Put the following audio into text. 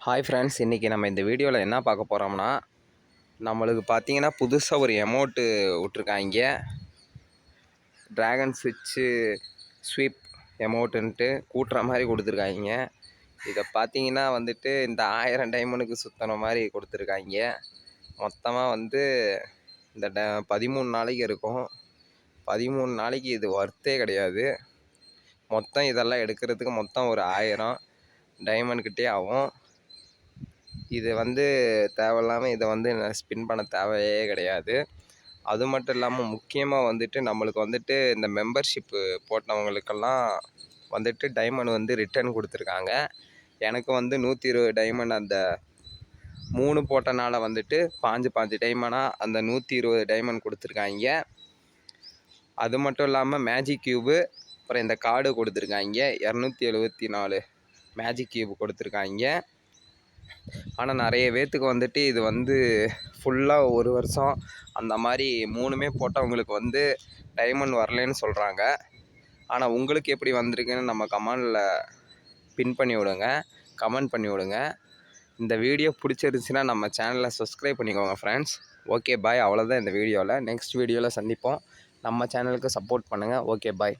Hi friends இன்றைக்கி நம்ம இந்த வீடியோவில் என்ன பார்க்க போகிறோம்னா நம்மளுக்கு பார்த்தீங்கன்னா புதுசாக ஒரு எமௌண்ட்டு விட்ருக்காங்க ட்ராகன் ஸ்விட்சு ஸ்வீப் எமௌண்ட்டுன்ட்டு கூட்டுற மாதிரி கொடுத்துருக்காங்க. இதை பார்த்தீங்கன்னா வந்துட்டு இந்த ஆயிரம் டைமனுக்கு சுற்றின மாதிரி கொடுத்துருக்காங்க. மொத்தமாக வந்து இந்த ட பதிமூணு நாளைக்கு இருக்கும். பதிமூணு நாளைக்கு இது ஒர்த்தே கிடையாது. மொத்தம் இதெல்லாம் எடுக்கிறதுக்கு மொத்தம் ஒரு ஆயிரம் டைமண்ட்கிட்டே ஆகும். இது வந்து தேவையில்லாமல் இதை வந்து ஸ்பின் பண்ண தேவையே கிடையாது. அது மட்டும் இல்லாமல் முக்கியமாக வந்துட்டு நம்மளுக்கு வந்துட்டு இந்த மெம்பர்ஷிப்பு போட்டவங்களுக்கெல்லாம் வந்துட்டு டைமண்ட் வந்து ரிட்டர்ன் கொடுத்துருக்காங்க. எனக்கு வந்து நூற்றி இருபது டைமண்ட் அந்த மூணு போட்டனால வந்துட்டு பாஞ்சு பாஞ்சு டைமண்டாக அந்த நூற்றி இருபது டைமண்ட் கொடுத்துருக்காங்க. அது மட்டும் இல்லாமல் மேஜிக் கியூபு அப்புறம் இந்த கார்டு கொடுத்துருக்காங்க. இரநூத்தி எழுபத்தி நாலு மேஜிக் க்யூப் கொடுத்துருக்காங்க. ஆனால் நிறைய பேர்த்துக்கு வந்துட்டு இது வந்து ஃபுல்லாக ஒரு வருஷம் அந்த மாதிரி மூணுமே போட்டவங்களுக்கு வந்து டைமண்ட் வரலன்னு சொல்கிறாங்க ஆனால் உங்களுக்கு எப்படி வந்திருக்குன்னு நம்ம கமெண்டில் பின் பண்ணி விடுங்க. கமெண்ட் பண்ணி விடுங்க. இந்த வீடியோ பிடிச்சிருந்துச்சின்னா நம்ம சேனலை சப்ஸ்கிரைப் பண்ணிக்கோங்க ஃப்ரெண்ட்ஸ் ஓகே பாய் அவ்வளோதான் இந்த வீடியோவில் நெக்ஸ்ட் வீடியோவில் சந்திப்போம். நம்ம சேனலுக்கு சப்போர்ட் பண்ணுங்கள் ஓகே பாய்